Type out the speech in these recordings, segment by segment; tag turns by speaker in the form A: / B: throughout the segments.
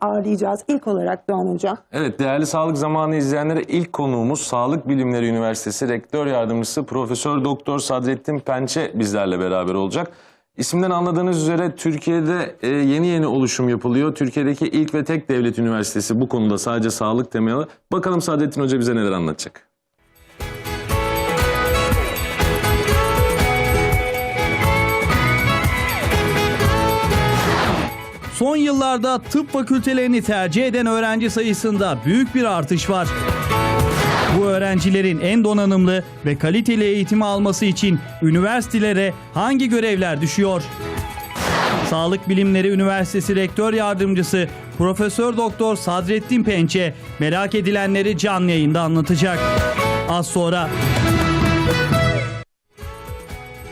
A: ağırlayacağız ilk olarak Doğan Hocam?
B: Evet değerli sağlık zamanı izleyenlere ilk konuğumuz Sağlık Bilimleri Üniversitesi Rektör Yardımcısı Profesör Doktor Sadrettin Pençe bizlerle beraber olacak. İsimden anladığınız üzere Türkiye'de e, yeni yeni oluşum yapılıyor. Türkiye'deki ilk ve tek devlet üniversitesi bu konuda sadece sağlık temeli. Bakalım Sadrettin Hoca bize neler anlatacak.
C: Son yıllarda tıp fakültelerini tercih eden öğrenci sayısında büyük bir artış var. Bu öğrencilerin en donanımlı ve kaliteli eğitimi alması için üniversitelere hangi görevler düşüyor? Sağlık Bilimleri Üniversitesi Rektör Yardımcısı Profesör Doktor Sadrettin Pençe merak edilenleri canlı yayında anlatacak. Az sonra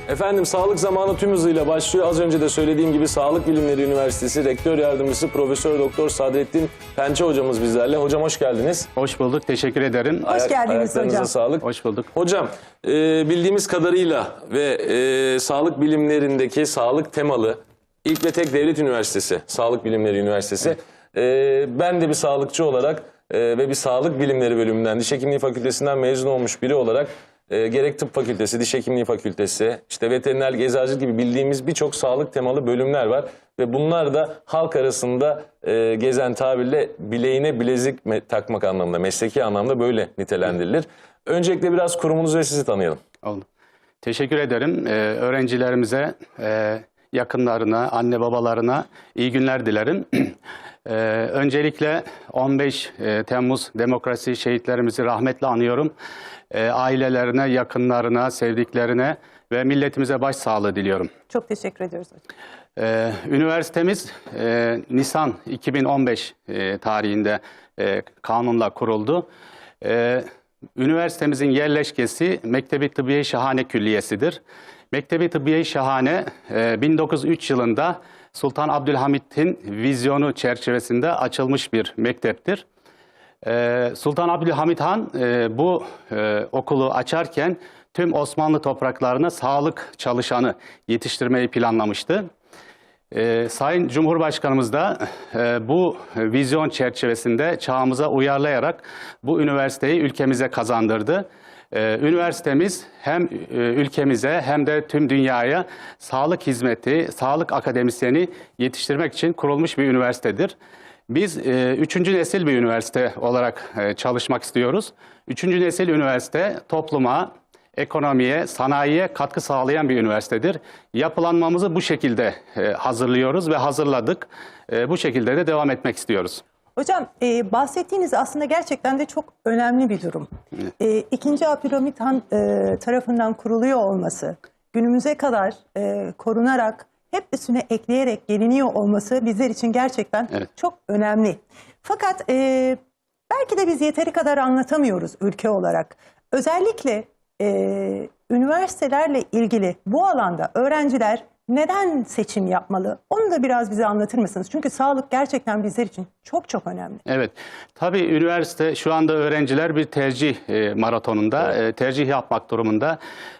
B: Efendim sağlık zamanı tüm hızıyla başlıyor. Az önce de söylediğim gibi Sağlık Bilimleri Üniversitesi Rektör Yardımcısı Profesör Doktor Sadrettin Pençe hocamız bizlerle. Hocam hoş geldiniz.
D: Hoş bulduk, teşekkür ederim.
A: Hoş geldiniz
B: ayaklarınıza
A: hocam.
B: sağlık.
D: Hoş bulduk.
B: Hocam e, bildiğimiz kadarıyla ve e, sağlık bilimlerindeki sağlık temalı ilk ve tek devlet üniversitesi, Sağlık Bilimleri Üniversitesi. E, ben de bir sağlıkçı olarak e, ve bir sağlık bilimleri bölümünden, diş hekimliği fakültesinden mezun olmuş biri olarak e, gerek tıp fakültesi, diş hekimliği fakültesi, işte veteriner eczacılık gibi bildiğimiz birçok sağlık temalı bölümler var. Ve bunlar da halk arasında e, gezen tabirle bileğine bilezik me- takmak anlamında, mesleki anlamda böyle nitelendirilir. Öncelikle biraz kurumunuzu ve sizi tanıyalım.
D: Oldu. Teşekkür ederim. Ee, öğrencilerimize, e, yakınlarına, anne babalarına iyi günler dilerim. Ee, öncelikle 15 e, Temmuz demokrasi şehitlerimizi rahmetle anıyorum. Ee, ailelerine, yakınlarına, sevdiklerine ve milletimize başsağlığı diliyorum.
A: Çok teşekkür ediyoruz hocam.
D: Ee, üniversitemiz e, Nisan 2015 e, tarihinde e, kanunla kuruldu. Ee, üniversitemizin yerleşkesi Mektebi Tıbbiye Şahane Külliyesi'dir. Mektebi Tıbbiye Şahane e, 1903 yılında Sultan Abdülhamit'in vizyonu çerçevesinde açılmış bir mekteptir. Ee, Sultan Abdülhamit Han e, bu e, okulu açarken tüm Osmanlı topraklarına sağlık çalışanı yetiştirmeyi planlamıştı. Ee, Sayın Cumhurbaşkanımız da e, bu vizyon çerçevesinde çağımıza uyarlayarak bu üniversiteyi ülkemize kazandırdı. Ee, üniversitemiz hem e, ülkemize hem de tüm dünyaya sağlık hizmeti, sağlık akademisyeni yetiştirmek için kurulmuş bir üniversitedir. Biz e, üçüncü nesil bir üniversite olarak e, çalışmak istiyoruz. Üçüncü nesil üniversite topluma, ekonomiye, sanayiye katkı sağlayan bir üniversitedir. Yapılanmamızı bu şekilde e, hazırlıyoruz ve hazırladık. E, bu şekilde de devam etmek istiyoruz.
A: Hocam e, bahsettiğiniz aslında gerçekten de çok önemli bir durum. E, İkinci Abdülhamit Han e, tarafından kuruluyor olması, günümüze kadar e, korunarak hep üstüne ekleyerek geliniyor olması bizler için gerçekten
D: Evet.
A: çok önemli. Fakat e, belki de biz yeteri kadar anlatamıyoruz ülke olarak. Özellikle e, üniversitelerle ilgili bu alanda öğrenciler neden seçim yapmalı? Onu da biraz bize anlatır mısınız? Çünkü sağlık gerçekten bizler için çok çok önemli.
D: Evet. Tabii üniversite şu anda öğrenciler bir tercih e, maratonunda e, tercih yapmak durumunda.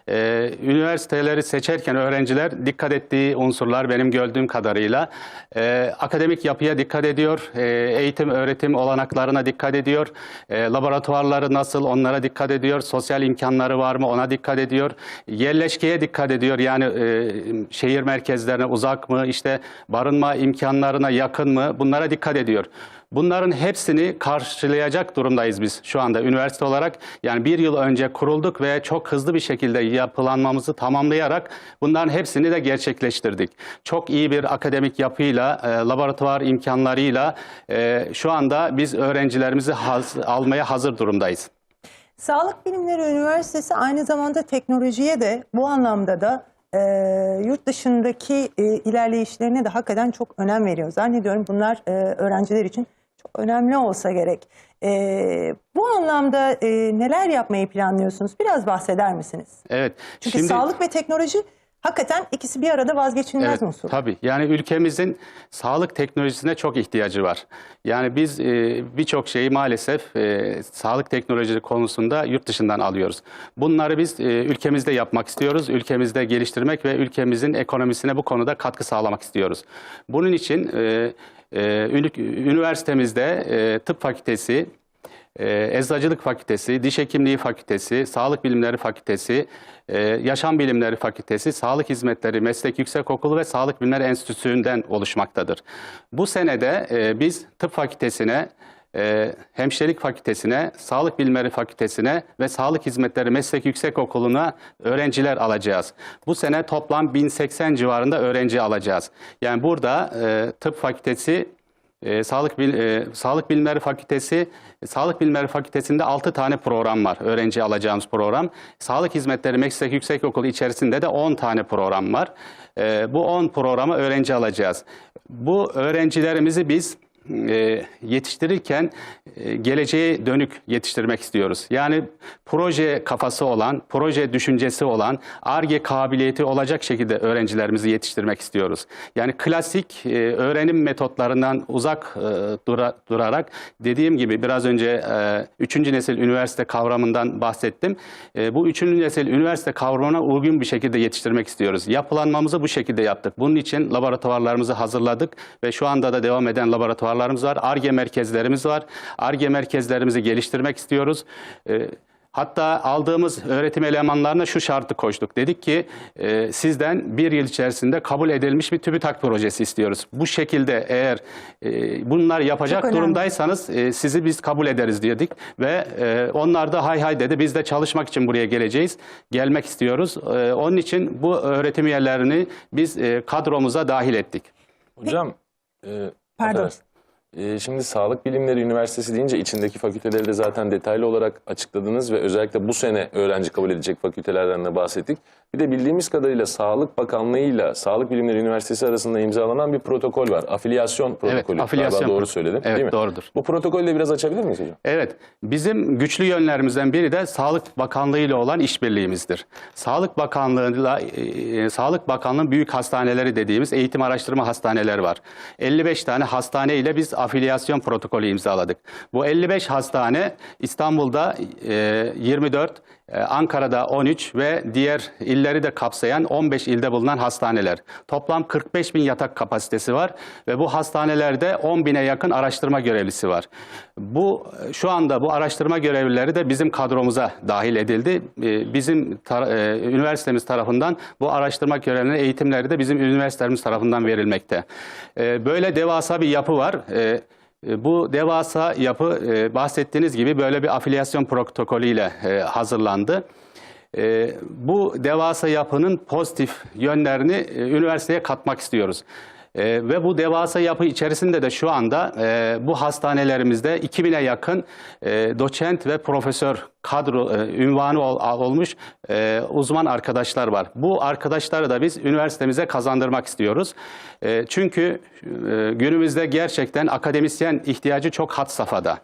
D: E, üniversiteleri seçerken öğrenciler dikkat ettiği unsurlar benim gördüğüm kadarıyla e, akademik yapıya dikkat ediyor, e, eğitim öğretim olanaklarına dikkat ediyor, e, laboratuvarları nasıl onlara dikkat ediyor, sosyal imkanları var mı ona dikkat ediyor, yerleşkeye dikkat ediyor yani e, şehir merkezlerine uzak mı, işte barınma imkanlarına yakın mı bunlara dikkat ediyor. Bunların hepsini karşılayacak durumdayız biz şu anda üniversite olarak. Yani bir yıl önce kurulduk ve çok hızlı bir şekilde yapılanmamızı tamamlayarak bunların hepsini de gerçekleştirdik. Çok iyi bir akademik yapıyla, e, laboratuvar imkanlarıyla e, şu anda biz öğrencilerimizi haz- almaya hazır durumdayız.
A: Sağlık Bilimleri Üniversitesi aynı zamanda teknolojiye de bu anlamda da e, yurt dışındaki e, ilerleyişlerine de hakikaten çok önem veriyor. Zannediyorum bunlar e, öğrenciler için çok önemli olsa gerek. E, bu anlamda e, neler yapmayı planlıyorsunuz? Biraz bahseder misiniz?
D: Evet.
A: Çünkü sağlık ve teknoloji hakikaten ikisi bir arada vazgeçilmez
D: Evet,
A: unsur.
D: tabii. Yani ülkemizin sağlık teknolojisine çok ihtiyacı var. Yani biz e, birçok şeyi maalesef e, sağlık teknolojisi konusunda yurt dışından alıyoruz. Bunları biz e, ülkemizde yapmak istiyoruz, ülkemizde geliştirmek ve ülkemizin ekonomisine bu konuda katkı sağlamak istiyoruz. Bunun için e, e, üniversitemizde e, tıp fakültesi, e, eczacılık fakültesi, diş hekimliği fakültesi, sağlık bilimleri fakültesi, e, yaşam bilimleri fakültesi, sağlık hizmetleri meslek yüksekokulu ve sağlık bilimleri enstitüsünden oluşmaktadır. Bu senede e, biz tıp fakültesine e, hemşirelik fakültesine, sağlık bilimleri fakültesine ve sağlık hizmetleri meslek yüksekokuluna öğrenciler alacağız. Bu sene toplam 1080 civarında öğrenci alacağız. Yani burada e, tıp fakültesi, e, sağlık bil, e, sağlık bilimleri fakültesi, sağlık bilimleri fakültesinde 6 tane program var. Öğrenci alacağımız program. Sağlık hizmetleri meslek yüksekokulu içerisinde de 10 tane program var. E, bu 10 programı öğrenci alacağız. Bu öğrencilerimizi biz e, yetiştirirken e, geleceğe dönük yetiştirmek istiyoruz. Yani proje kafası olan, proje düşüncesi olan, ARGE kabiliyeti olacak şekilde öğrencilerimizi yetiştirmek istiyoruz. Yani klasik e, öğrenim metotlarından uzak e, dura- durarak dediğim gibi biraz önce e, üçüncü nesil üniversite kavramından bahsettim. Bu üçüncü nesil üniversite kavramına uygun bir şekilde yetiştirmek istiyoruz. Yapılanmamızı bu şekilde yaptık. Bunun için laboratuvarlarımızı hazırladık ve şu anda da devam eden laboratuvarlarımız var. ARGE merkezlerimiz var. ARGE merkezlerimizi geliştirmek istiyoruz. E, Hatta aldığımız öğretim elemanlarına şu şartı koştuk. Dedik ki e, sizden bir yıl içerisinde kabul edilmiş bir TÜBİTAK projesi istiyoruz. Bu şekilde eğer e, bunlar yapacak durumdaysanız e, sizi biz kabul ederiz dedik. Ve e, onlar da hay hay dedi biz de çalışmak için buraya geleceğiz. Gelmek istiyoruz. E, onun için bu öğretim üyelerini biz e, kadromuza dahil ettik.
B: Hocam, e,
A: Pardon.
B: affedersin. E, şimdi Sağlık Bilimleri Üniversitesi deyince içindeki fakülteleri de zaten detaylı olarak açıkladınız ve özellikle bu sene öğrenci kabul edecek fakültelerden de bahsettik. Bir de bildiğimiz kadarıyla Sağlık Bakanlığı ile Sağlık Bilimleri Üniversitesi arasında imzalanan bir protokol var. Afilyasyon protokolü.
D: afilyasyon
B: Galiba doğru söyledim
D: Evet,
B: değil mi?
D: doğrudur.
B: Bu protokolü de biraz açabilir miyiz hocam?
D: Evet, bizim güçlü yönlerimizden biri de Sağlık Bakanlığı ile olan işbirliğimizdir. Sağlık Bakanlığı'yla e, Sağlık Bakanlığı büyük hastaneleri dediğimiz eğitim araştırma hastaneler var. 55 tane hastane ile biz afilyasyon protokolü imzaladık. Bu 55 hastane İstanbul'da e, 24, e, Ankara'da 13 ve diğer illeri de kapsayan 15 ilde bulunan hastaneler. Toplam 45 bin yatak kapasitesi var ve bu hastanelerde 10 bine yakın araştırma görevlisi var. Bu şu anda bu araştırma görevlileri de bizim kadromuza dahil edildi. E, Bizim tar- e, üniversitemiz tarafından bu araştırma görevlilerinin eğitimleri de bizim üniversitemiz tarafından verilmekte. E, Böyle devasa bir yapı var. E, e, Bu devasa yapı e, bahsettiğiniz gibi böyle bir afilyasyon protokolüyle e, hazırlandı. E, Bu devasa yapının pozitif yönlerini e, üniversiteye katmak istiyoruz. E, Ve bu devasa yapı içerisinde de şu anda e, bu hastanelerimizde 2000'e yakın e, doçent ve profesör kadro e, ünvanı ol- olmuş e, uzman arkadaşlar var. Bu arkadaşları da biz üniversitemize kazandırmak istiyoruz. E, çünkü günümüzde gerçekten akademisyen ihtiyacı çok had safhada.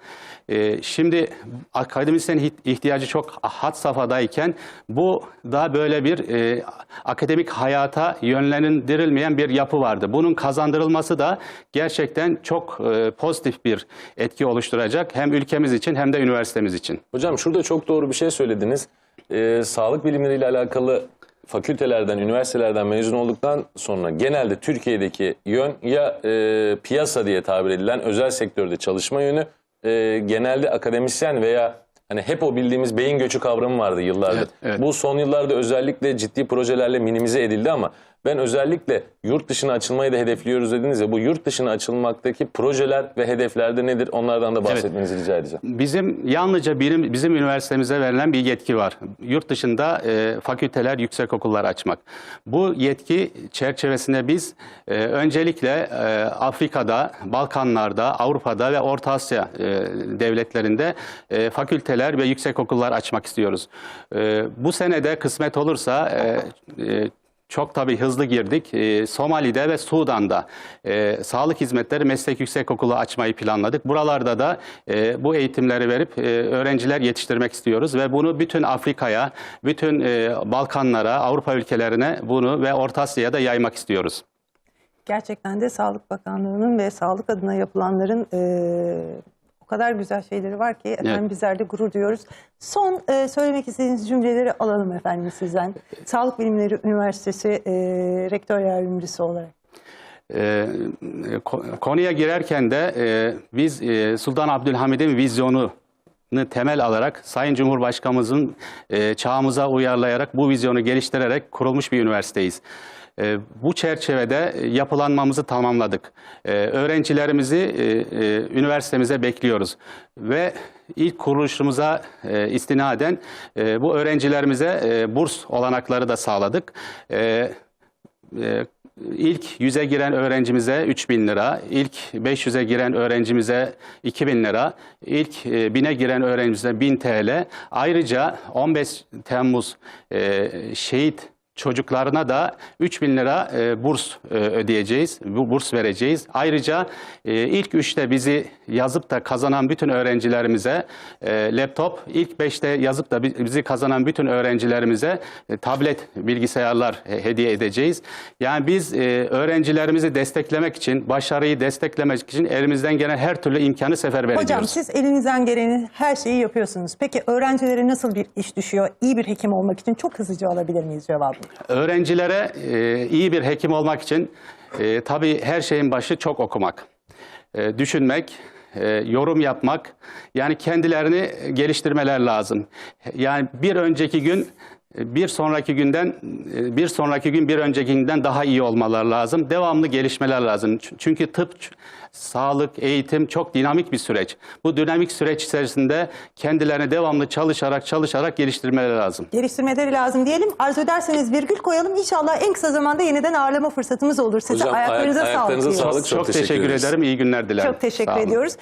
D: Şimdi akademisyen ihtiyacı çok had safhadayken bu da böyle bir e, akademik hayata yönlendirilmeyen bir yapı vardı. Bunun kazandırılması da gerçekten çok e, pozitif bir etki oluşturacak hem ülkemiz için hem de üniversitemiz için.
B: Hocam şurada çok doğru bir şey söylediniz. Ee, sağlık bilimleriyle alakalı fakültelerden, üniversitelerden mezun olduktan sonra genelde Türkiye'deki yön ya e, piyasa diye tabir edilen özel sektörde çalışma yönü e, genelde akademisyen veya hani hep o bildiğimiz beyin göçü kavramı vardı yıllardır.
D: Evet, evet.
B: Bu son yıllarda özellikle ciddi projelerle minimize edildi ama ben özellikle yurt dışına açılmayı da hedefliyoruz dediniz ya bu yurt dışına açılmaktaki projeler ve hedeflerde nedir? Onlardan da bahsetmenizi rica edeceğim.
D: Bizim yalnızca birim, bizim üniversitemize verilen bir yetki var. Yurt dışında e, fakülteler, yüksekokullar açmak. Bu yetki çerçevesinde biz e, öncelikle e, Afrika'da, Balkanlar'da, Avrupa'da ve Orta Asya e, devletlerinde e, fakülteler ve yüksekokullar açmak istiyoruz. E, bu senede kısmet olursa e, e, çok tabii hızlı girdik. Ee, Somali'de ve Sudan'da e, sağlık hizmetleri meslek yüksekokulu açmayı planladık. Buralarda da e, bu eğitimleri verip e, öğrenciler yetiştirmek istiyoruz ve bunu bütün Afrika'ya, bütün e, Balkanlara, Avrupa ülkelerine bunu ve Orta Asya'ya da yaymak istiyoruz.
A: Gerçekten de Sağlık Bakanlığı'nın ve sağlık adına yapılanların e, o kadar güzel şeyleri var ki efendim
D: Evet.
A: bizler de gurur duyuyoruz. Son e, söylemek istediğiniz cümleleri alalım efendim sizden. Sağlık Bilimleri Üniversitesi e, Rektör Yardımcısı olarak.
D: E, ko- konuya girerken de e, biz e, Sultan Abdülhamid'in vizyonu temel alarak Sayın Cumhurbaşkanımızın e, çağımıza uyarlayarak bu vizyonu geliştirerek kurulmuş bir üniversiteyiz. E, bu çerçevede e, yapılanmamızı tamamladık. E, öğrencilerimizi e, e, üniversitemize bekliyoruz ve ilk kuruluşumuza istinaden bu öğrencilerimize burs olanakları da sağladık. E, e, ilk 100'e giren öğrencimize 3000 lira, ilk 500'e giren öğrencimize 2000 lira, ilk e, 1000'e giren öğrencimize 1000 TL. Ayrıca 15 Temmuz şehit çocuklarına da 3000 lira e, burs e, ödeyeceğiz, bu burs vereceğiz. Ayrıca e, ilk üçte bizi yazıp da kazanan bütün öğrencilerimize e, laptop, ilk 5'te yazıp da bi- bizi kazanan bütün öğrencilerimize e, tablet bilgisayarlar e, hediye edeceğiz. Yani biz e, öğrencilerimizi desteklemek için, başarıyı desteklemek için elimizden gelen her türlü imkanı seferber
A: Hocam
D: ediyoruz.
A: siz elinizden gelenin her şeyi yapıyorsunuz. Peki öğrencilere nasıl bir iş düşüyor? İyi bir hekim olmak için çok hızlıca alabilir miyiz cevabını?
D: Öğrencilere e, iyi bir hekim olmak için e, tabii her şeyin başı çok okumak, E, düşünmek, e, yorum yapmak, yani kendilerini geliştirmeler lazım. Yani bir önceki gün bir sonraki günden e, bir sonraki gün bir önceki günden daha iyi olmaları lazım. Devamlı gelişmeler lazım. Çünkü tıp, sağlık, eğitim çok dinamik bir süreç. Bu dinamik süreç içerisinde kendilerini devamlı çalışarak çalışarak geliştirmeleri lazım.
A: Geliştirmeleri lazım diyelim. Arzu ederseniz virgül koyalım. İnşallah en kısa zamanda yeniden ağırlama fırsatımız olur. Size
B: Hocam ayak-
A: ayaklarınıza,
B: ayaklarınıza
A: sağlık. diyoruz.
B: sağlık. Çok
D: Çok,
B: teşekkür
D: teşekkür ederim. İyi günler dilerim.
A: Çok teşekkür ediyoruz.